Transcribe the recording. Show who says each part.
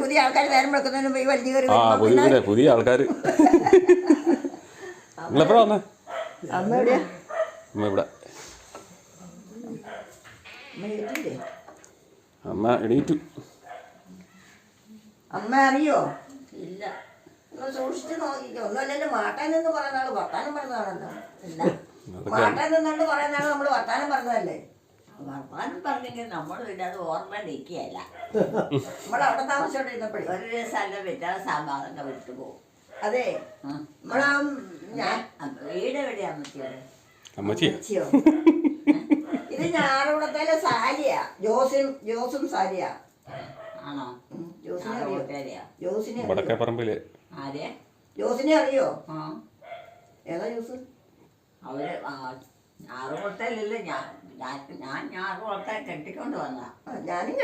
Speaker 1: പുതിയ ആൾക്കാർ നേരം വെക്കുന്നതിന് കയറി
Speaker 2: ആ പുതിയ പുതിയ ആൾക്കാർ നിങ്ങളെപ്പോഴാ വന്നേ?
Speaker 1: അമ്മ എവിടെയാ?
Speaker 2: അമ്മ ഇവിടെ.
Speaker 1: അമ്മ എത്തിയില്ലേ
Speaker 2: അമ്മ എണീറ്റു.
Speaker 1: അമ്മ അറിയോ?
Speaker 3: ഇല്ല.
Speaker 1: ഒന്ന് സൂക്ഷിച്ച് നോക്കിക്കോ. ഒന്നുമല്ലല്ലോ മാട്ടാൻ നിന്ന് കുറെ നാൾ വർത്താനം
Speaker 2: അതൊക്കെ
Speaker 1: മാട്ടാൻ നിന്നുകൊണ്ട് കുറെ നാൾ നമ്മൾ വർത്താനം പറഞ്ഞതല്ലേ?
Speaker 3: വർത്താനം പറഞ്ഞെങ്കിൽ നമ്മൾ പിന്നെ അത് ഓർമ്മ നിൽക്കുകയല്ല.
Speaker 1: നമ്മൾ അവിടെ താമസിച്ചോണ്ടിരുന്നപ്പോഴേ
Speaker 3: ഒരു ദിവസം അല്ല സാമ്പാറൊക്കെ വിട്ടു പോകും.
Speaker 1: അതെ നമ്മളാ ഞാൻ
Speaker 3: വീട് എവിടെയാ അമ്മച്ചിയുടെ?
Speaker 2: അമ്മച്ചിയാ?
Speaker 1: ഇത് ഞാറുകൂടത്തേലെ സാരിയാ ജോസും ജോസും സാരിയാ.
Speaker 3: ആണോ?
Speaker 1: ജോസിനെ ജോസിനെ
Speaker 3: ആരെ?
Speaker 1: ജോസിനെ അറിയോ? ഏതാ ജോസ്?
Speaker 3: അവർ ഞാറുകൊട്ടയിലല്ലേ ഞാൻ ഞാൻ ഞാൻ കൊടുത്താൽ കെട്ടിക്കൊണ്ട് വന്ന
Speaker 1: ഞാനും